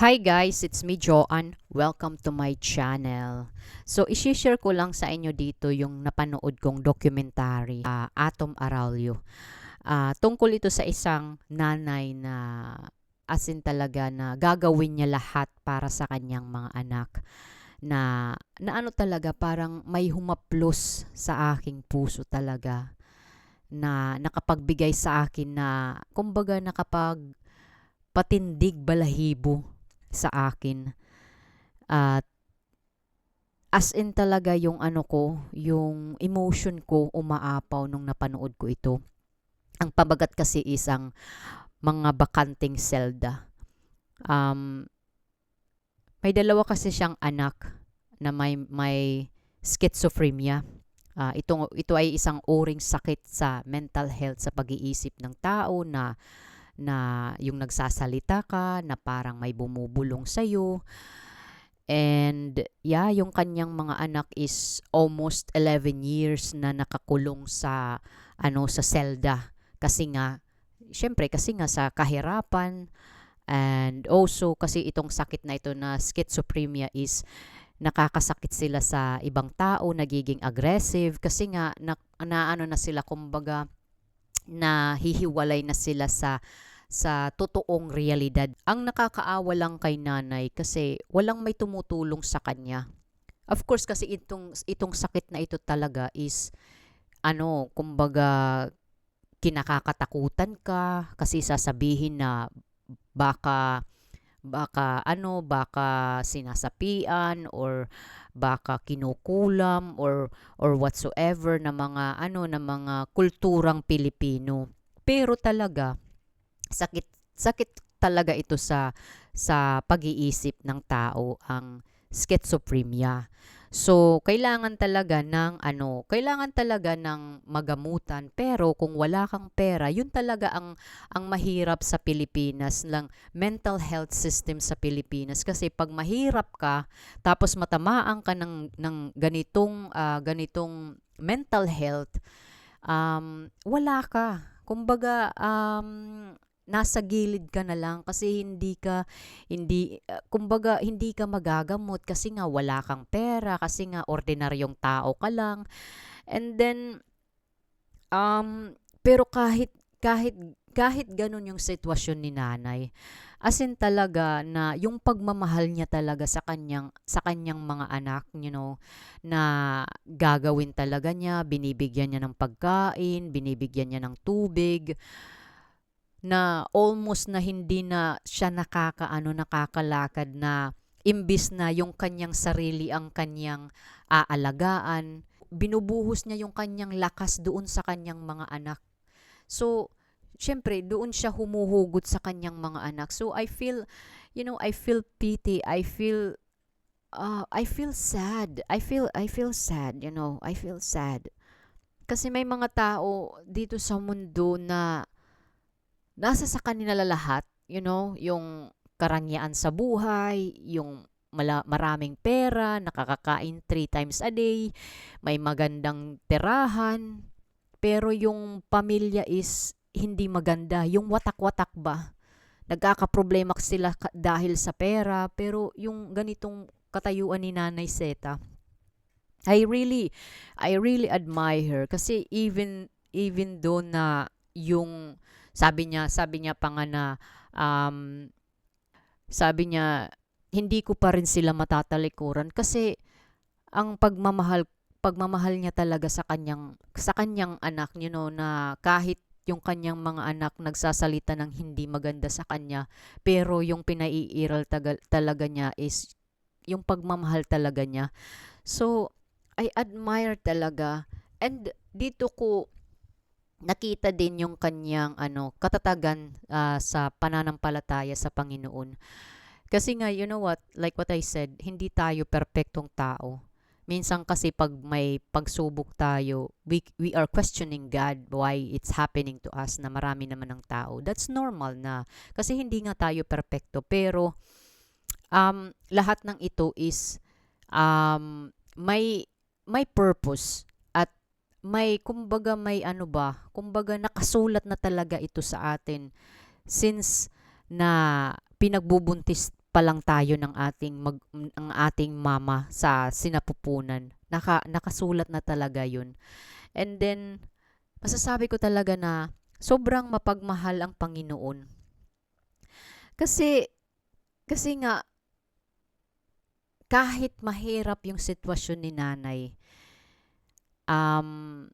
Hi guys, it's me Joanne. Welcome to my channel. So, isi-share ko lang sa inyo dito yung napanood kong documentary, ah, Atom Aralio. Ah, tungkol ito sa isang nanay na as in talaga na gagawin niya lahat para sa kanyang mga anak na na ano talaga parang may humaplos sa aking puso talaga na nakapagbigay sa akin na kumbaga nakapag patindig balahibo sa akin. At as in talaga yung ano ko, yung emotion ko umaapaw nung napanood ko ito. Ang pabagat kasi isang mga bakanting selda. Um, may dalawa kasi siyang anak na may may schizophrenia. Ah, ito ito ay isang uring sakit sa mental health sa pag-iisip ng tao na na yung nagsasalita ka na parang may bumubulong sa iyo. And yeah, yung kanyang mga anak is almost 11 years na nakakulong sa ano sa selda. Kasi nga syempre kasi nga sa kahirapan. And also kasi itong sakit na ito na schizophrenia is nakakasakit sila sa ibang tao, nagiging aggressive. Kasi nga na, na ano na sila kumbaga na hihiwalay na sila sa sa totoong realidad. Ang nakakaawa lang kay nanay kasi walang may tumutulong sa kanya. Of course kasi itong itong sakit na ito talaga is ano, kumbaga kinakakatakutan ka kasi sasabihin na baka baka ano, baka sinasapian or baka kinukulam or or whatsoever na mga ano na mga kulturang Pilipino. Pero talaga sakit sakit talaga ito sa sa pag-iisip ng tao ang schizophrenia. So, kailangan talaga ng ano, kailangan talaga ng magamutan pero kung wala kang pera, yun talaga ang ang mahirap sa Pilipinas lang mental health system sa Pilipinas kasi pag mahirap ka tapos matamaan ka ng ng ganitong ah, ganitong mental health um, wala ka. Kumbaga um, nasa gilid ka na lang kasi hindi ka hindi uh, kumbaga hindi ka magagamot kasi nga wala kang pera kasi nga ordinaryong tao ka lang. And then um pero kahit kahit kahit ganun yung sitwasyon ni nanay as in talaga na yung pagmamahal niya talaga sa kanyang sa kanyang mga anak you know na gagawin talaga niya binibigyan niya ng pagkain binibigyan niya ng tubig na almost na hindi na siya nakakaano nakakalakad na imbis na yung kanyang sarili ang kanyang aalagaan binubuhos niya yung kanyang lakas doon sa kanyang mga anak. So syempre doon siya humuhugot sa kanyang mga anak. So i feel you know i feel pity. I feel uh, i feel sad. I feel i feel sad you know. I feel sad. Kasi may mga tao dito sa mundo na nasa sa kanila lahat, you know, yung karangyaan sa buhay, yung mala, maraming pera, nakakakain three times a day, may magandang tirahan, pero yung pamilya is hindi maganda, yung watak-watak ba? Nagkakaproblema sila dahil sa pera, pero yung ganitong katayuan ni Nanay Seta, I really, I really admire her kasi even, even though na yung sabi niya, sabi niya pa nga na um, sabi niya hindi ko pa rin sila matatalikuran kasi ang pagmamahal pagmamahal niya talaga sa kanyang sa kanyang anak you know na kahit yung kanyang mga anak nagsasalita ng hindi maganda sa kanya pero yung pinaiiral tagal, talaga niya is yung pagmamahal talaga niya. So I admire talaga. And dito ko nakita din yung kanyang ano katatagan uh, sa pananampalataya sa Panginoon. Kasi nga, you know what, like what I said, hindi tayo perpektong tao. Minsan kasi pag may pagsubok tayo, we, we are questioning God why it's happening to us na marami naman ng tao. That's normal na. Kasi hindi nga tayo perpekto. Pero um, lahat ng ito is um, may may purpose may kumbaga may ano ba, kumbaga nakasulat na talaga ito sa atin since na pinagbubuntis pa lang tayo ng ating mag, ng ating mama sa sinapupunan. Naka, nakasulat na talaga yun. And then, masasabi ko talaga na sobrang mapagmahal ang Panginoon. Kasi, kasi nga, kahit mahirap yung sitwasyon ni nanay, um,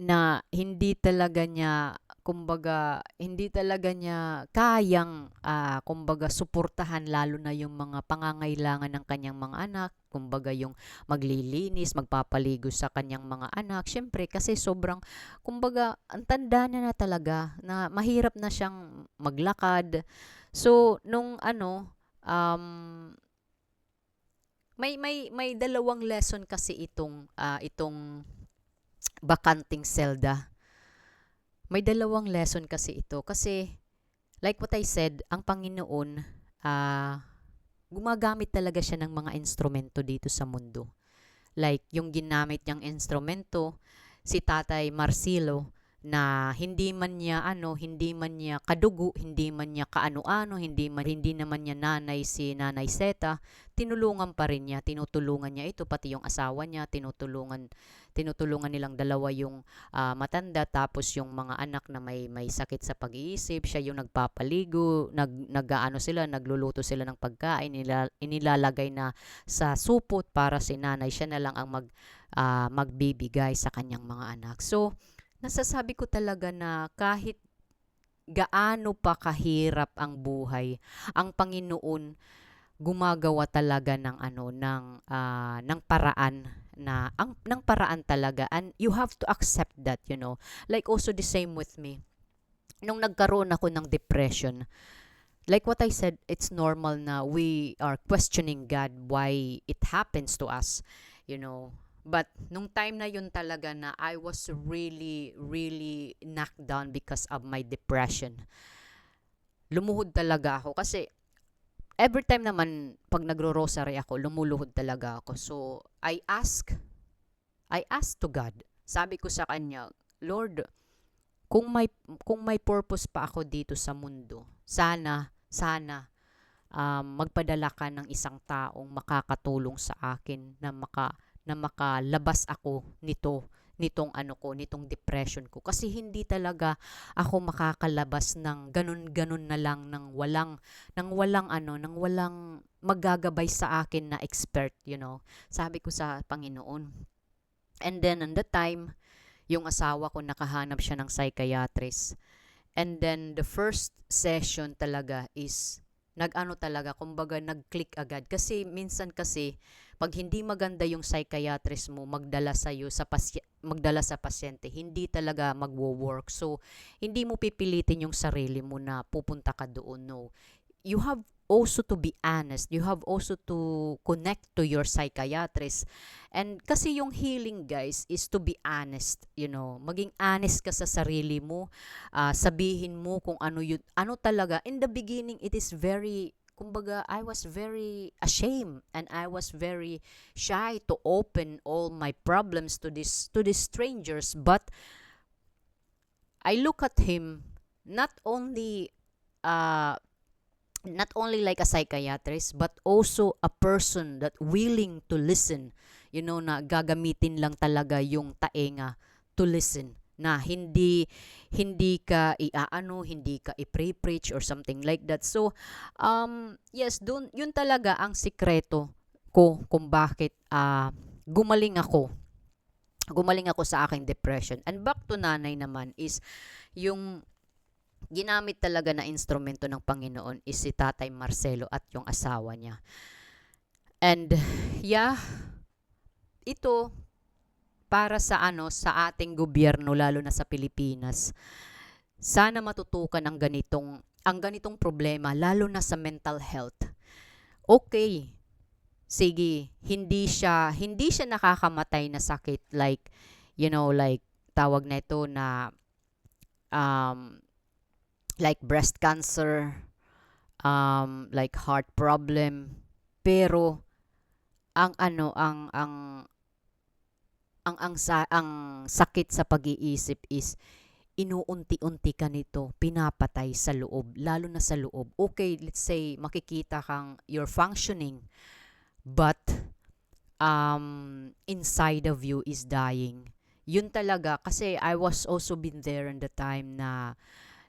na hindi talaga niya kumbaga hindi talaga niya kayang ah, kumbaga suportahan lalo na yung mga pangangailangan ng kanyang mga anak. Kumbaga yung maglilinis magpapaligo sa kanyang mga anak. Syempre kasi sobrang kumbaga ang tanda na na talaga na mahirap na siyang maglakad. So nung ano um, may may may dalawang lesson kasi itong ah, itong bakanting selda. May dalawang lesson kasi ito. Kasi, like what I said, ang Panginoon, ah, gumagamit talaga siya ng mga instrumento dito sa mundo. Like, yung ginamit niyang instrumento, si Tatay Marcelo, na hindi man niya ano, hindi man niya kadugo, hindi man niya kaano-ano, hindi man hindi naman niya nanay si Nanay Seta, tinulungan pa rin niya, tinutulungan niya ito pati yung asawa niya, tinutulungan tinutulungan nilang dalawa yung ah, matanda tapos yung mga anak na may may sakit sa pag-iisip, siya yung nagpapaligo, nag nagaano sila, nagluluto sila ng pagkain, nila, inilalagay na sa supot para si nanay siya na lang ang mag ah, magbibigay sa kanyang mga anak. So, nasasabi ko talaga na kahit gaano pa kahirap ang buhay, ang Panginoon gumagawa talaga ng ano ng ah, ng paraan na ang ng paraan talaga. And you have to accept that you know. Like also the same with me. Nung nagkaroon ako ng depression like what I said it's normal na we are questioning God why it happens to us you know But nung time na yun talaga na I was really, really knocked down because of my depression. Lumuhod talaga ako kasi every time naman pag nagro-rosary ako, lumuluhod talaga ako. So, I ask, I ask to God. Sabi ko sa kanya, Lord, kung may kung may purpose pa ako dito sa mundo, sana sana um, magpadala ka ng isang taong makakatulong sa akin na maka na makalabas ako nito nitong ano ko, nitong depression ko. Kasi hindi talaga ako makakalabas ng ganun-ganun na lang ng walang ng walang ano, ng walang magagabay sa akin na expert, you know. Sabi ko sa Panginoon. And then on the time, yung asawa ko nakahanap siya ng psychiatrist. And then the first session talaga is nag-ano talaga, kumbaga nag-click agad. Kasi minsan kasi pag hindi maganda yung psychiatrist mo magdala sa iyo sa pasy- magdala sa pasyente, hindi talaga magwo-work. So, hindi mo pipilitin yung sarili mo na pupunta ka doon. No. You have also to be honest. You have also to connect to your psychiatrist. And kasi yung healing, guys, is to be honest. You know, maging honest ka sa sarili mo. Uh, sabihin mo kung ano yun, ano talaga. In the beginning, it is very kumbaga I was very ashamed and I was very shy to open all my problems to this to these strangers. But I look at him not only uh, not only like a psychiatrist but also a person that willing to listen. You know na gagamitin lang talaga yung taenga to listen na hindi hindi ka iaano, hindi ka i-preach or something like that. So, um, yes, dun, yun talaga ang sikreto ko kung bakit uh, gumaling ako. Gumaling ako sa aking depression. And back to nanay naman is yung ginamit talaga na instrumento ng Panginoon is si Tatay Marcelo at yung asawa niya. And yeah, ito para sa ano sa ating gobyerno lalo na sa Pilipinas. Sana matutukan ang ganitong ang ganitong problema lalo na sa mental health. Okay. Sige, hindi siya hindi siya nakakamatay na sakit like you know like tawag na ito na um like breast cancer, um like heart problem, pero ang ano ang ang ang ang sa ang sakit sa pag-iisip is inuunti-unti ka nito, pinapatay sa loob, lalo na sa loob. Okay, let's say, makikita kang you're functioning, but um, inside of you is dying. Yun talaga, kasi I was also been there in the time na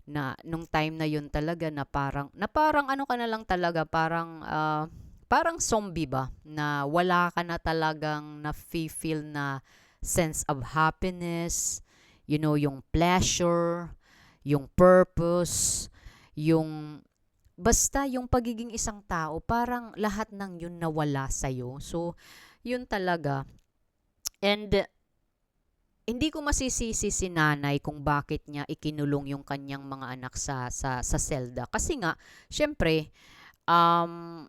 na nung time na yun talaga na parang na parang ano ka na lang talaga parang ah, parang zombie ba na wala ka na talagang na feel na sense of happiness you know yung pleasure yung purpose yung basta yung pagiging isang tao parang lahat ng yun nawala sa so yun talaga. And hindi ko masisisi si nanay kung bakit niya ikinulong yung kanyang mga anak sa sa sa selda. Kasi nga syempre um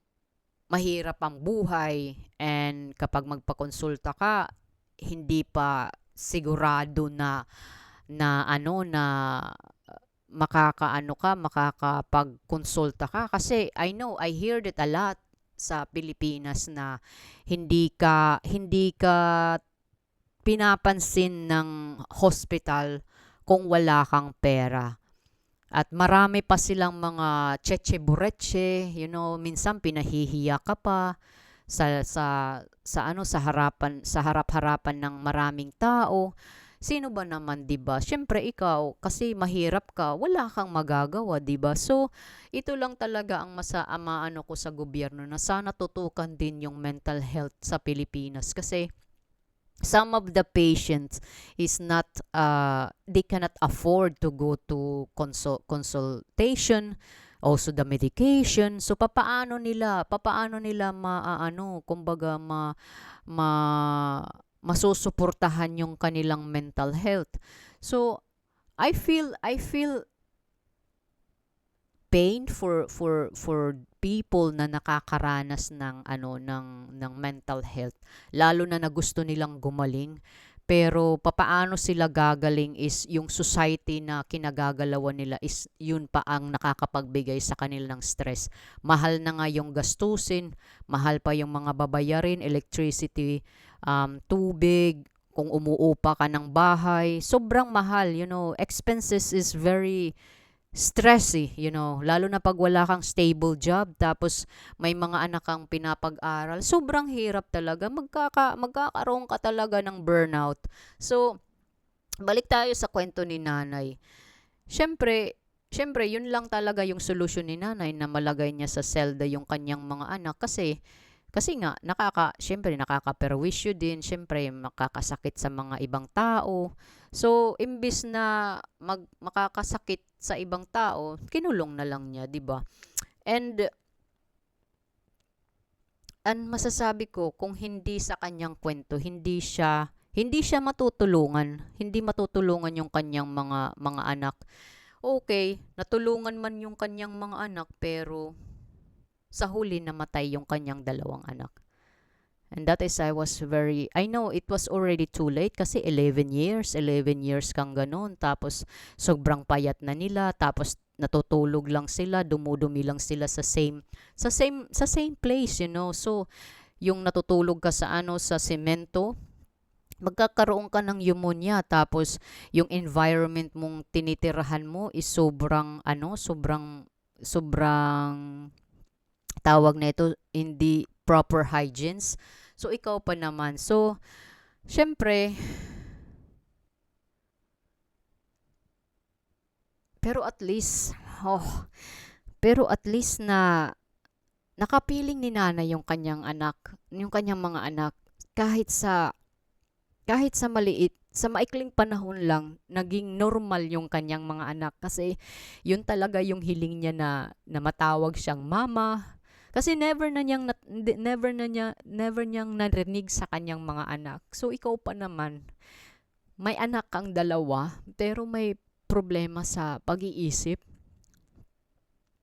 mahirap ang buhay and kapag magpakonsulta ka hindi pa sigurado na na ano na makakaano ka makakapagkonsulta ka kasi I know I heard it a lot sa Pilipinas na hindi ka hindi ka pinapansin ng hospital kung wala kang pera. At marami pa silang mga cheche bureche, you know, minsan pinahihiya ka pa sa sa sa ano sa harapan sa harap-harapan ng maraming tao. Sino ba naman, 'di ba? Syempre ikaw kasi mahirap ka, wala kang magagawa, 'di ba? So, ito lang talaga ang masa ano ko sa gobyerno na sana tutukan din yung mental health sa Pilipinas kasi some of the patients is not uh, they cannot afford to go to consult consultation also the medication. So papaano nila papaano nila maaano kumbaga ma, ma masusuportahan yung kanilang mental health. So I feel I feel pain for for for people na nakakaranas ng ano ng ng mental health lalo na na gusto nilang gumaling pero papaano sila gagaling is yung society na kinagagalawan nila is yun pa ang nakakapagbigay sa kanilang stress. Mahal na nga yung gastusin, mahal pa yung mga babayarin, electricity, um, tubig, kung umuupa ka ng bahay, sobrang mahal, you know, expenses is very stressy, you know, lalo na pag wala kang stable job tapos may mga anak kang pinapag-aral, sobrang hirap talaga. Magkaka magkakaroon ka talaga ng burnout. So, balik tayo sa kwento ni nanay. Siyempre, Siyempre, yun lang talaga yung solusyon ni nanay na malagay niya sa selda yung kanyang mga anak kasi kasi nga, nakaka, syempre, nakaka-perwisyo din, syempre, makakasakit sa mga ibang tao. So, imbis na mag, makakasakit sa ibang tao, kinulong na lang niya, 'di ba? And an masasabi ko kung hindi sa kanyang kwento, hindi siya hindi siya matutulungan, hindi matutulungan yung kanyang mga mga anak. Okay, natulungan man yung kanyang mga anak pero sa huli namatay yung kanyang dalawang anak. And that is, I was very, I know it was already too late kasi 11 years, 11 years kang ganun. Tapos, sobrang payat na nila. Tapos, natutulog lang sila, dumudumi lang sila sa same, sa same, sa same place, you know. So, yung natutulog ka sa ano, sa semento, magkakaroon ka ng pneumonia tapos yung environment mong tinitirahan mo is sobrang ano sobrang sobrang tawag na ito, hindi proper hygienes. So, ikaw pa naman. So, syempre, pero at least, oh, pero at least na nakapiling ni nanay yung kanyang anak, yung kanyang mga anak, kahit sa, kahit sa maliit, sa maikling panahon lang, naging normal yung kanyang mga anak. Kasi, yun talaga yung hiling niya na, na matawag siyang mama, kasi never na niyang never na niya never niyang narinig sa kanyang mga anak. So ikaw pa naman may anak kang dalawa pero may problema sa pag-iisip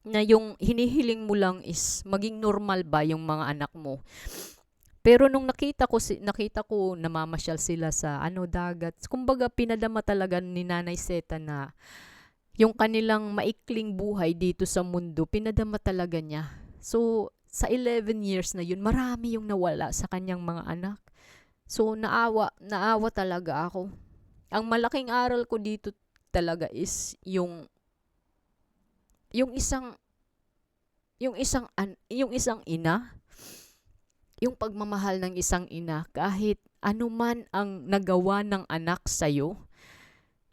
na yung hinihiling mo lang is maging normal ba yung mga anak mo. Pero nung nakita ko si nakita ko namamasyal sila sa ano dagat, kumbaga pinadama talaga ni Nanay Seta na yung kanilang maikling buhay dito sa mundo, pinadama talaga niya So, sa 11 years na yun, marami yung nawala sa kanyang mga anak. So, naawa, naawa talaga ako. Ang malaking aral ko dito talaga is yung yung isang yung isang an, yung isang ina yung pagmamahal ng isang ina kahit anuman ang nagawa ng anak sa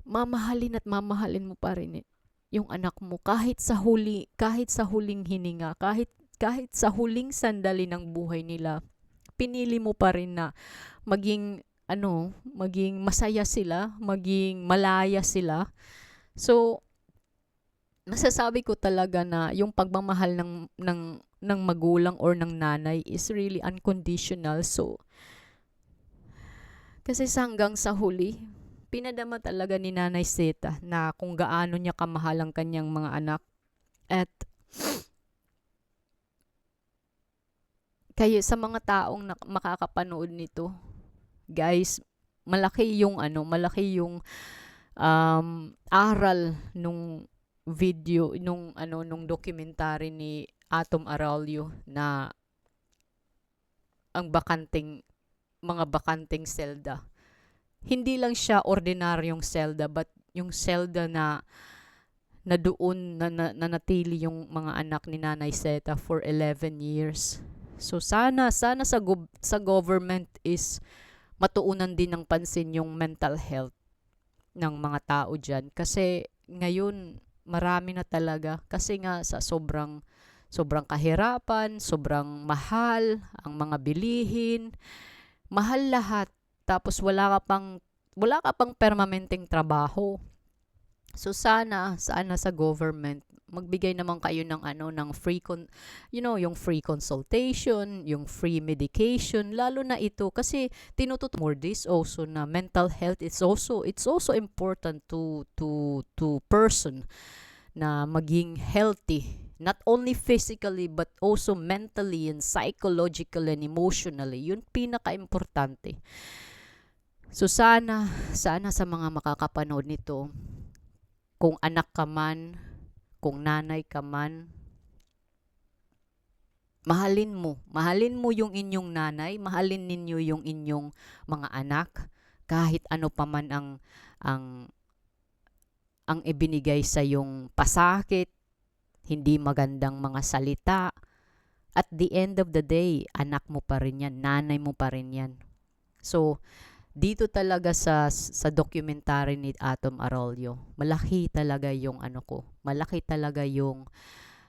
mamahalin at mamahalin mo pa rin eh, yung anak mo kahit sa huli kahit sa huling hininga kahit kahit sa huling sandali ng buhay nila pinili mo pa rin na maging ano maging masaya sila maging malaya sila. So masasabi ko talaga na yung pagmamahal ng ng ng magulang or ng nanay is really unconditional. So kasi sa hanggang sa huli pinadama talaga ni Nanay Seta na kung gaano niya kamahal ang kanyang mga anak. At kayo sa mga taong na, makakapanood nito guys malaki yung ano malaki yung um, aral nung video nung ano nung documentary ni Atom Aralio na ang bakanting mga bakanting selda. Hindi lang siya ordinaryong selda but yung selda na na doon na, na, nanatili yung mga anak ni Nanay Seta for 11 years. So sana sana sa go- sa government is matuunan din ng pansin yung mental health ng mga tao diyan kasi ngayon marami na talaga kasi nga sa sobrang sobrang kahirapan, sobrang mahal ang mga bilihin. Mahal lahat. Tapos wala ka pang wala ka pang permanenteng trabaho. So sana sana sa government magbigay naman kayo ng ano ng free con you know yung free consultation, yung free medication lalo na ito kasi tinututo more this also na mental health is also it's also important to to to person na maging healthy not only physically but also mentally and psychological and emotionally. Yun pinaka-importante. So sana sana sa mga makakapanood nito kung anak ka man kung nanay ka man, mahalin mo. Mahalin mo yung inyong nanay, mahalin ninyo yung inyong mga anak, kahit ano pa man ang ang ang ibinigay sa yung pasakit, hindi magandang mga salita. At the end of the day, anak mo pa rin yan, nanay mo pa rin yan. So, dito talaga sa sa documentary ni Atom Arroyo, malaki talaga yung ano ko, malaki talaga yung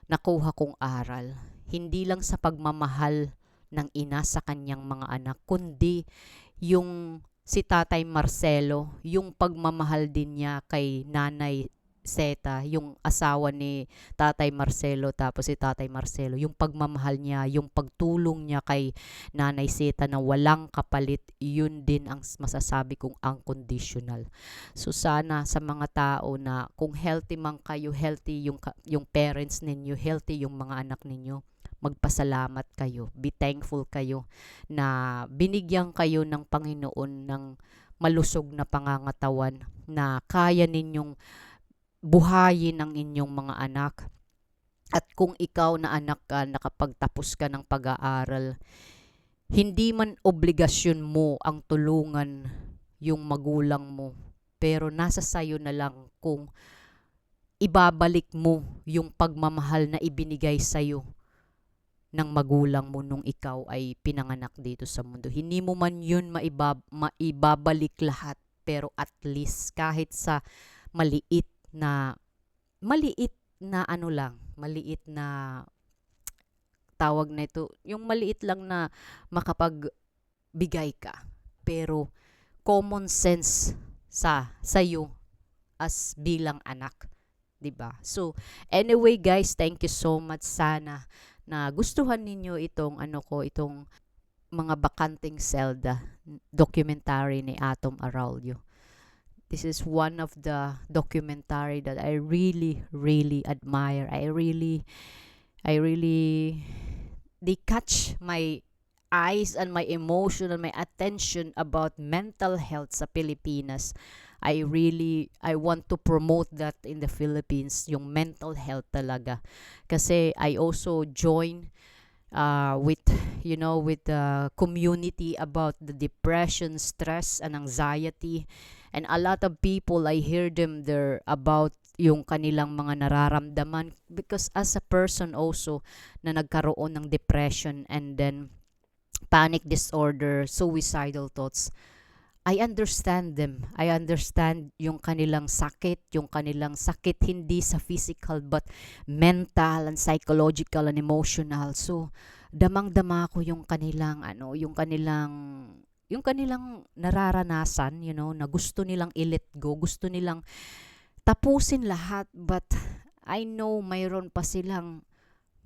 nakuha kong aral. Hindi lang sa pagmamahal ng ina sa kanyang mga anak, kundi yung si Tatay Marcelo, yung pagmamahal din niya kay Nanay Seta, yung asawa ni Tatay Marcelo, tapos si Tatay Marcelo, yung pagmamahal niya, yung pagtulong niya kay Nanay Seta na walang kapalit, yun din ang masasabi kong unconditional. So sana sa mga tao na kung healthy man kayo, healthy yung, yung parents ninyo, healthy yung mga anak ninyo, magpasalamat kayo, be thankful kayo na binigyan kayo ng Panginoon ng malusog na pangangatawan na kaya ninyong buhayin ang inyong mga anak. At kung ikaw na anak ka, nakapagtapos ka ng pag-aaral, hindi man obligasyon mo ang tulungan yung magulang mo, pero nasa sayo na lang kung ibabalik mo yung pagmamahal na ibinigay sa'yo ng magulang mo nung ikaw ay pinanganak dito sa mundo. Hindi mo man yun maibab maibabalik lahat, pero at least kahit sa maliit na maliit na ano lang, maliit na tawag na ito, yung maliit lang na makapagbigay ka. Pero common sense sa sayo as bilang anak, 'di ba? So, anyway guys, thank you so much sana na gustuhan ninyo itong ano ko, itong mga bakanting Zelda documentary ni Atom Arroyo. This is one of the documentary that I really, really admire. I really, I really, they catch my eyes and my emotion and my attention about mental health sa Pilipinas. I really, I want to promote that in the Philippines, yung mental health talaga. Kasi I also join uh, with, you know, with the community about the depression, stress, and anxiety And a lot of people, I hear them there about yung kanilang mga nararamdaman because as a person also na nagkaroon ng depression and then panic disorder, suicidal thoughts, I understand them. I understand yung kanilang sakit, yung kanilang sakit hindi sa physical but mental and psychological and emotional. So, damang-dama ko yung kanilang ano, yung kanilang yung kanilang nararanasan, you know, na gusto nilang i-let go, gusto nilang tapusin lahat but I know mayroon pa silang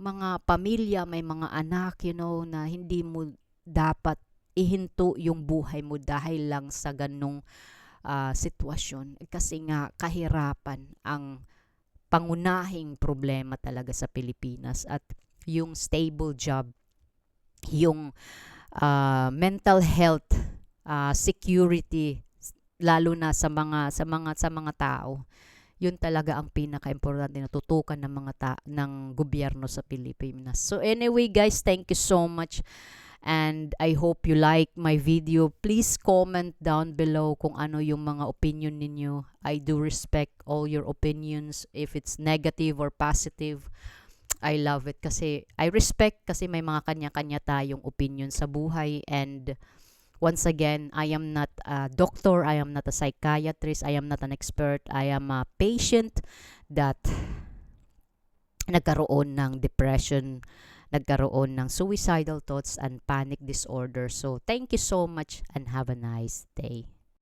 mga pamilya, may mga anak, you know, na hindi mo dapat ihinto yung buhay mo dahil lang sa ganong ah, sitwasyon. Kasi nga, kahirapan ang pangunahing problema talaga sa Pilipinas at yung stable job, yung ah, mental health, ah, security, lalo na sa mga sa mga sa mga tao yun talaga ang pinaka-importante na tutukan ng mga ta- ng gobyerno sa Pilipinas. So anyway guys, thank you so much and I hope you like my video. Please comment down below kung ano yung mga opinion ninyo. I do respect all your opinions if it's negative or positive. I love it kasi I respect kasi may mga kanya-kanya tayong opinion sa buhay and once again, I am not a doctor, I am not a psychiatrist, I am not an expert, I am a patient that nagkaroon ng depression, nagkaroon ng suicidal thoughts and panic disorder. So, thank you so much and have a nice day.